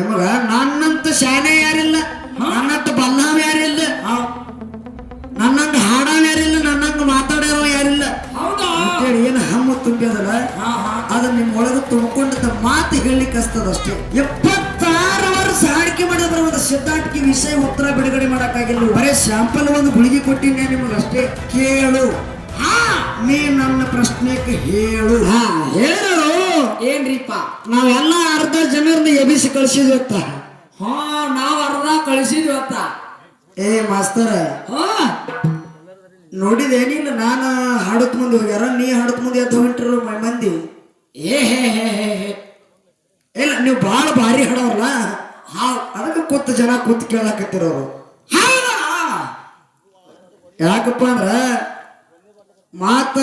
ನಿಮಗ ನನ್ನಂತ ಶಾನೆ ಯಾರಿಲ್ಲ? ನನ್ನಂತ ಬಲ್ಲಾವ ಯಾರಿಲ್ಲ? ನನ್ನಂಗ ಹಾಡಾವ ಯಾರಿಲ್ಲ ನನ್ನಂಗ ಮಾತಾಡೋ ಯಾರಿಲ್ಲ? ಹೌದಾ? ಅಂತೇಳಿ ಏನು ಹಮ್ಮ ತುಂಬಿದಲ್ಲ? ಅದು ನಿಮ್ ಅದನ್ನ ನಿಮ್ಮ ಒಳಗೆ ತುಂಬಿಕೊಂಡದ ಮಾತು ಹೇಳಲಿಕ್ಕೆ ಅಷ್ಟೇ ಎಪ್ಪತ್ತಾರು ವರ್ಷ ಹಾಡಿಕೆ ಮಾಡಿದ್ರೆ ಒಂದು ವಿಷಯ ಉತ್ತರ ಬಿಡುಗಡೆ ಮಾಡಕ್ಕಾಗಿಲ್ಲ. ಬರೇ ಶಾಂಪಲ್ ಒಂದು ಗುಳಿಗೆ ಕೊಟ್ಟಿನಿ ನಿಮ್ಗೆ ಅಷ್ಟೇ ಕೇಳು. ಹಾ. ನೀ ನನ್ನ ಪ್ರಶ್ನೆಗೆ ಹೇಳು. ಹೇಳು. ಏನ್ರಿಪ್ಪ ನಾವೆಲ್ಲ ಅರ್ಧ ಜನರನ್ನ ಎಬಿಸಿ ಕಳಿಸಿದ್ವತ್ತ ಹಾ ನಾವ್ ಅರ್ಧ ಕಳಿಸಿದ್ವಿ ಅತ್ತ. ಏ ಮಾಸ್ತರ. ನೋಡಿದೇನಿಲ್ಲ ನಾನು ಹಾಡತ್ ಮುಂದೆ ಹೋಗ್ಯಾರ ನೀ ಹಾಡತ್ ಮುಂದೆ ಎದ್ದು ಹೊಂಟಿರು ಮಂದಿ. ಏ ಹೇ ಹೇ ಹೇ ಹೇ. ಇಲ್ಲ ನೀವು ಬಹಳ ಭಾರಿ ಹಾಡೋರಲ್ಲ ಹಾ. ಅದಕ್ಕೆ ಕೂತ್ ಜನ ಕೂತ್ ಕೇಳಾಕತ್ತಿರೋರು. ಯಾಕಪ್ಪ ಅಂದ್ರ ಮಾತ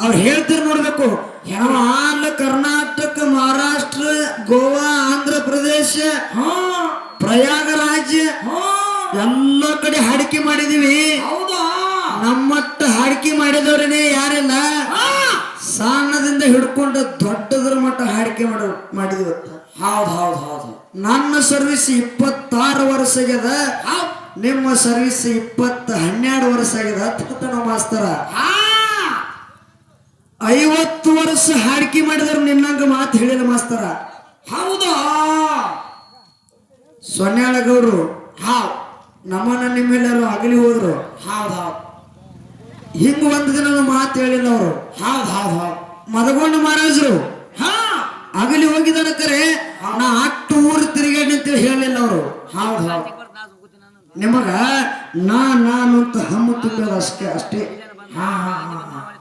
ಅವ್ರು ಹೇಳ್ತಿರ್ ನೋಡ್ಬೇಕು. ಯಾವ ಕರ್ನಾಟಕ ಮಹಾರಾಷ್ಟ್ರ ಗೋವಾ ಆಂಧ್ರ ಪ್ರದೇಶ ಪ್ರಯಾಗರಾಜ್ ಎಲ್ಲ ಕಡೆ ಹಾಡಿಕೆ ಮಾಡಿದೀವಿ. ನಮ್ಮಟ್ಟ ಹಾಡಿಕೆ ಮಾಡಿದವ್ರೇನೆ ಯಾರಿಲ್ಲ? ಸಣ್ಣದಿಂದ ಹಿಡ್ಕೊಂಡು ದೊಡ್ಡದ್ರ ಮಟ್ಟ ಹಾಡಿಕೆ ಮಾಡ ಮಾಡಿದ್ವಿ ಹೌದ್ ಹೌದ್ ಹೌದು. ನನ್ನ ಸರ್ವಿಸ್ ಇಪ್ಪತ್ತಾರು ವರ್ಷ ಆಗ್ಯದ. ನಿಮ್ಮ ಸರ್ವಿಸ್ ಇಪ್ಪತ್ತ ಹನ್ನೆರಡು ವರ್ಷ ಆಗ್ಯದ. ಮಾಸ್ತರ. ಹಾ. ಐವತ್ತು ವರ್ಷ ಹಾಡಿಕೆ ಮಾಡಿದ್ರು ನಿನ್ನಂಗ ಮಾತು ಹೇಳಿಲ್ಲ ಮಾಸ್ತರ. ಹೌದಾ? ಸೊನ್ಯಾಳಗೌಡ್ರು ಹಾವ್. ನಮ್ಮನ್ನ ನಿಮ್ಮೆಲ್ಲರೂ ಅಗಲಿ ಹೋದ್ರು. ಹಾವ್ ಹಾವ್ ಹಿಂಗ ಒಂದ್ ದಿನ ಮಾತು ಹೇಳಿಲ್ಲ ಅವರು. ಹಾವ್ ಹೌದ್ ಹಾವ್ ಮದಗೊಂಡು ಮಹಾರಾಜರು. ಹಾ. ಅಗಲಿ ಹೋಗಿದ್ದಾನ ಕರೆ ನಾ ಅಟ್ಟು ಊರು ತಿರುಗಾಡಿ ಅಂತೇಳಿ ಹೇಳಿಲ್ಲ ಅವರು. ಹಾವ್ ಹಾವ್ ನಿಮಗ ನಾ ನಾನು ಅಂತ ಹಮ್ಮು ತುಂಬಿದ ಅಷ್ಟೇ ಅಷ್ಟೇ. ಹಾ ಹಾ ಹಾ ಹಾ.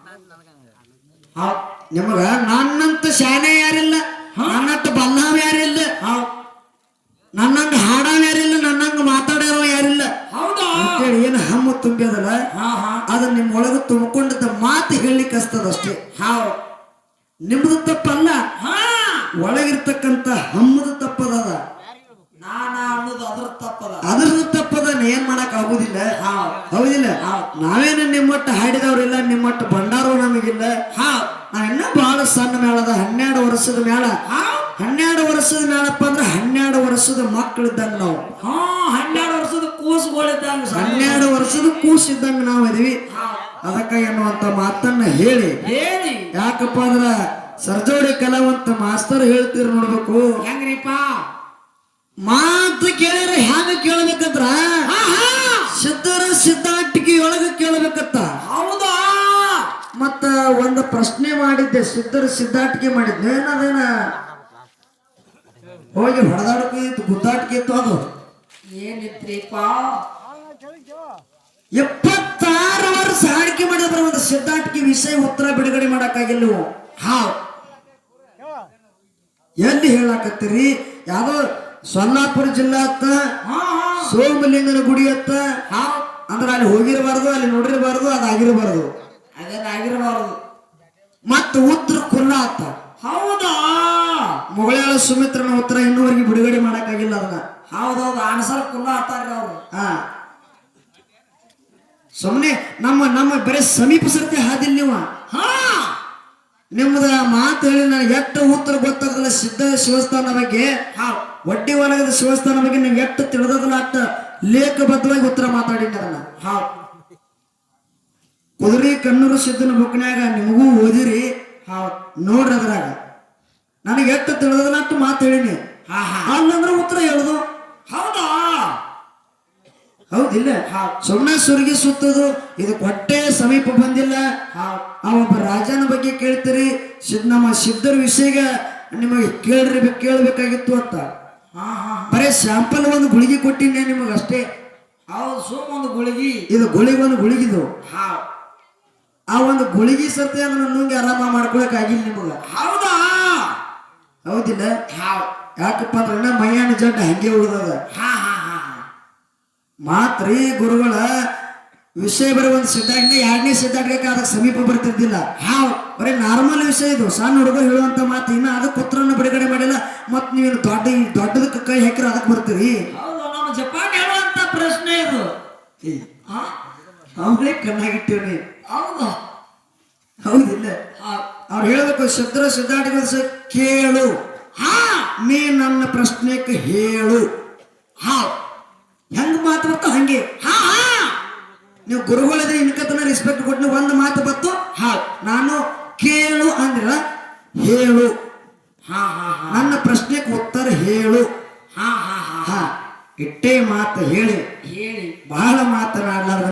ನಿಮಗ ನನ್ನಂತ ಶಾನೆ ಯಾರಿಲ್ಲ? ನನ್ನಂತ ಬಲ್ಲಾವ್ ಯಾರಿಲ್ಲ? ನನ್ನಂಗ ಹಾಡಾವ ಯಾರಿಲ್ಲ? ನನ್ನಂಗ ಮಾತಾಡ್ಯಾವ ಯಾರಿಲ್ಲ? ಹೌದಾ? ಅಂತೇಳಿ ಏನು ಹಮ್ಮ ತುಂಬಿದಲ್ಲ? ಅದನ್ನ ನಿಮ್ಮ ಒಳಗೆ ತುಂಬಿಕೊಂಡದ ಮಾತು ಹೇಳಲಿಕ್ಕೆ ಅಷ್ಟೇ. ಹಾವ್ ನಿಮ್ದು ತಪ್ಪಲ್ಲ? ಒಳಗಿರ್ತಕ್ಕಂತ ಹಮ್ಮದ ತಪ್ಪದ ನಾನ ಅನ್ನೋದು ಅದ್ರ ತಪ್ಪದ. ಅದ್ರದ್ದು ತಪ್ಪದ ಏನ್ ಮಾಡಕ್ ಆಗುದಿಲ್ಲ? ಹೌದ್ ಹೌದಿಲ್ಲ. ನಾವೇನು ನಿಮ್ಮಟ್ಟ ಹಾಡಿದವ್ರಿಲ್ಲ ನಿಮ್ಮಟ್ಟ ಭಂಡಾರು ನಮಗಿಲ್ಲ. ಹಾ ನಾ ಇನ್ನ ಬಹಳ ಸಣ್ಣ ಮೇಳದ ಹನ್ನೆರಡು ವರ್ಷದ ಮೇಳ. ಹನ್ನೆರಡು ವರ್ಷದ ಮೇಳಪ್ಪ ಅಂದ್ರೆ ಹನ್ನೆರಡು ವರ್ಷದ ಮಕ್ಕಳಿದ್ದಂಗ ನಾವು. ಹಾ ಹನ್ನೆರಡು ವರ್ಷದ ಕೂಸುಗಳಿದ್ದಂಗ ಹನ್ನೆರಡು ವರ್ಷದ ಕೂಸಿದ್ದಂಗ ನಾವು ಇದೀವಿ. ಅದಕ್ಕ ಎನ್ನುವಂತ ಮಾತನ್ನ ಹೇಳಿ. ಹೇಳಿ. ಯಾಕಪ್ಪ ಅಂದ್ರ ಸರ್ಜೋಡಿ ಕಲಾವಂತ ಮಾಸ್ತರ್ ಹೇಳ್ತೀರಿ ನೋಡ್ಬೇಕು. ಹೆಂಗ್ರಿಪ್ಪ? ಮಾತು ಕೇಳಿದ್ರೆ ಹ್ಯಾಂಗ ಕೇಳಬೇಕಂದ್ರ? ಸಿದ್ಧರ ಸಿದ್ಧಾಂಟಿಕೆ ಒಳಗ ಕೇಳ್ಬೇಕತ್ತ. ಹೌದಾ? ಮತ್ತ ಒಂದು ಪ್ರಶ್ನೆ ಮಾಡಿದ್ದೆ ಸಿದ್ಧರ ಸಿದ್ಧಾಟಿಕೆ ಮಾಡಿದ್ದೆ. ಏನದೇನ? ಹೋಗಿ ಹೊಡೆದಾಡಕ ಇತ್ತು ಗುದ್ದಾಟಿಕೆ ಇತ್ತು ಅದು. ಏನಿತ್ರಿಪ್ಪ? ಎಪ್ಪತ್ತಾರು ವರ್ಷ ಆಡಿಕೆ ಮಾಡಿದ್ರ ಒಂದು ಸಿದ್ಧಾಟಿಕೆ ವಿಷಯ ಉತ್ತರ ಬಿಡುಗಡೆ ಮಾಡಕ್ಕಾಗಿಲ್ಲ ಹಾ ಹಾವ್ ಎಲ್ಲಿ ಹೇಳಾಕತ್ತೀರಿ? ಯಾವ್ದೋ ಸೊಲ್ಲಾಪುರ ಜಿಲ್ಲಾ ಅತ್ತ ಸೋಮಲಿಂಗನ ಗುಡಿ ಅತ್ತ. ಅಂದ್ರೆ ಅಲ್ಲಿ ಹೋಗಿರಬಾರ್ದು ಅಲ್ಲಿ ನೋಡಿರಬಾರ್ದು ಅದಾಗಿರಬಾರ್ದು ಅದಾಗಿರಬಾರ್ದು ಮತ್ತು ಉತ್ತರ ಕುಲ್ಲ ಅತ್ತ. ಹೌದಾ? ಮೊಗಳಾಳ ಸುಮಿತ್ರನ ಉತ್ತರ ಇನ್ನೂವರೆಗೆ ಬಿಡುಗಡೆ ಮಾಡಕ್ಕಾಗಿಲ್ಲ ಅದನ್ನ. ಹೌದೌದು ಆನ್ಸರ್ ಕುಲ್ಲ ಹತ್ತಾರ್ರಿ ಅವ್ರು. ಹಾ. ಸುಮ್ಮನೆ ನಮ್ಮ ನಮ್ಮ ಬರೀ ಸಮೀಪ ಸರ್ತಿ ಹಾದಿಲ್ಲ ನೀವು. ಹಾ. ನಿಮ್ಮದ ಮಾತು ಹೇಳಿ ನನಗೆ ಎಷ್ಟು ಉತ್ತರ ಗೊತ್ತದಲ್ಲ ಸಿದ್ಧ ಶಿವಸ್ಥಾನ ಬಗ್ಗೆ. ಹಾ. ಒಡ್ಡಿ ಒಳಗದ ಶಿವಸ್ಥಾನ ಬಗ್ಗೆ ನಿಮ್ಗೆ ಎಷ್ಟು ತಿಳಿದದಲ್ಲ ಅಷ್ಟ ಲೇಖಬದ್ಧವಾಗಿ ಉತ್ತರ ಮಾತಾಡಿದ್ದಾರಲ್ಲ ಹಾ. ಕುದುರೆ ಕಣ್ಣೂರು ಸಿದ್ಧನ ಬುಕ್ನ್ಯಾಗ ನಿಮಗೂ ಓದಿರಿ. ಹಾ. ನೋಡ್ರಿ ಅದ್ರಾಗ. ನನಗೆ ಎಷ್ಟು ತಿಳಿದದಲ್ಲ ಅಷ್ಟು ಮಾತು ಹೇಳಿನಿ. ಹಾ ಹಾ. ಅಲ್ಲಂದ್ರೆ ಉತ್ತರ ಹೇಳುದು ಹೌದಾ ಹೌದಿಲ್ಲ ಸುಮ್ಮನೆ ಸುರಿಗೆ ಸುತ್ತದು. ಇದು ಕೊಟ್ಟೆ ಸಮೀಪ ಬಂದಿಲ್ಲ. ಆ ಒಬ್ಬ ರಾಜನ ಬಗ್ಗೆ ಕೇಳ್ತೀರಿ. ನಮ್ಮ ಸಿದ್ಧರ ವಿಷಯ ನಿಮಗೆ ಕೇಳ್ರಿ ಕೇಳಬೇಕಾಗಿತ್ತು ಅಂತ. ಬರೇ ಸ್ಯಾಂಪಲ್ ಒಂದು ಗುಳಿಗೆ ಕೊಟ್ಟಿನಿ ನಿಮಗೆ ಅಷ್ಟೇ. ಹೌದು ಸುಮ್ ಒಂದು ಗುಳಿಗಿ. ಇದು ಗುಳಿಗೆ ಒಂದು ಗುಳಿಗಿದು. ಆ ಒಂದು ಗುಳಿಗೆ ಸತ್ಯ ಅದನ್ನ ನುಂಗಿ ಆರಾಮ ಮಾಡ್ಕೊಳಕ್ ಆಗಿಲ್ಲ ನಿಮಗ. ಹೌದಾ? ಹೌದಿಲ್ಲ? ಹೌದ್. ಯಾಕಪ್ಪ ಅಂದ್ರೆ ಮೈಯಾನ ಜಡ್ಡ ಹಂಗೆ ಉಳಿದದ. ಹಾ ಮಾತ್ರಿ ಗುರುಗಳ ವಿಷಯ ಬರೋ ಒಂದು ಸಿದ್ಧಾಂತ ಎರಡನೇ ಸಿದ್ಧಾಂತಕ್ಕೆ ಅದಕ್ಕೆ ಸಮೀಪ ಬರ್ತಿದ್ದಿಲ್ಲ. ಹಾವ್ ಬರೀ ನಾರ್ಮಲ್ ವಿಷಯ ಇದು. ಸಣ್ಣ ಹುಡುಗ ಹೇಳುವಂತ ಮಾತು ಇನ್ನು ಅದಕ್ಕೆ ಉತ್ತರನ ಬಿಡುಗಡೆ ಮಾಡಿಲ್ಲ ಮತ್ ನೀವೇನು ದೊಡ್ಡ ದೊಡ್ಡದಕ್ಕೆ ಕೈ ಹಾಕಿರ ಅದಕ್ಕೆ ಬರ್ತೀರಿ? ಹೌದು ನಮ್ಮ ಜಪಾನ್ ಹೇಳುವಂತ ಪ್ರಶ್ನೆ ಇದು. ಅವಳೇ ಕಣ್ಣಾಗಿಟ್ಟಿವ್ರಿ ಹೌದು. ಹೌದಿಲ್ಲ. ಹೌದ್ ಅವ್ರು ಹೇಳಬೇಕು ಶುದ್ರ ಸಿದ್ಧಾಂತ ಕೇಳು. ಹಾ. ನೀ ನನ್ನ ಪ್ರಶ್ನೆಗೆ ಹೇಳು. ಹಾ ಹೆಂಗ್ ಮಾತು ಹಂಗೆ. ಹಾ ಹಾ. ನೀವು ಗುರುಗಳಿದ್ರೆ ಇನ್ಕತನ ರೆಸ್ಪೆಕ್ಟ್ ಕೊಟ್ಟು ಒಂದು ಮಾತು ಬತ್ತು ಹಾ ನಾನು ಕೇಳು ಅಂದ್ರ ಹೇಳು. ಹಾ ಹಾ ನನ್ನ ಪ್ರಶ್ನೆಗೆ ಉತ್ತರ ಹೇಳು. ಹಾ ಹಾ ಹಾ. ಹಾ. ಇಟ್ಟೇ ಮಾತು ಹೇಳಿ. ಹೇಳಿ. ಬಹಳ ಮಾತನಾಡಲಾರ್ದ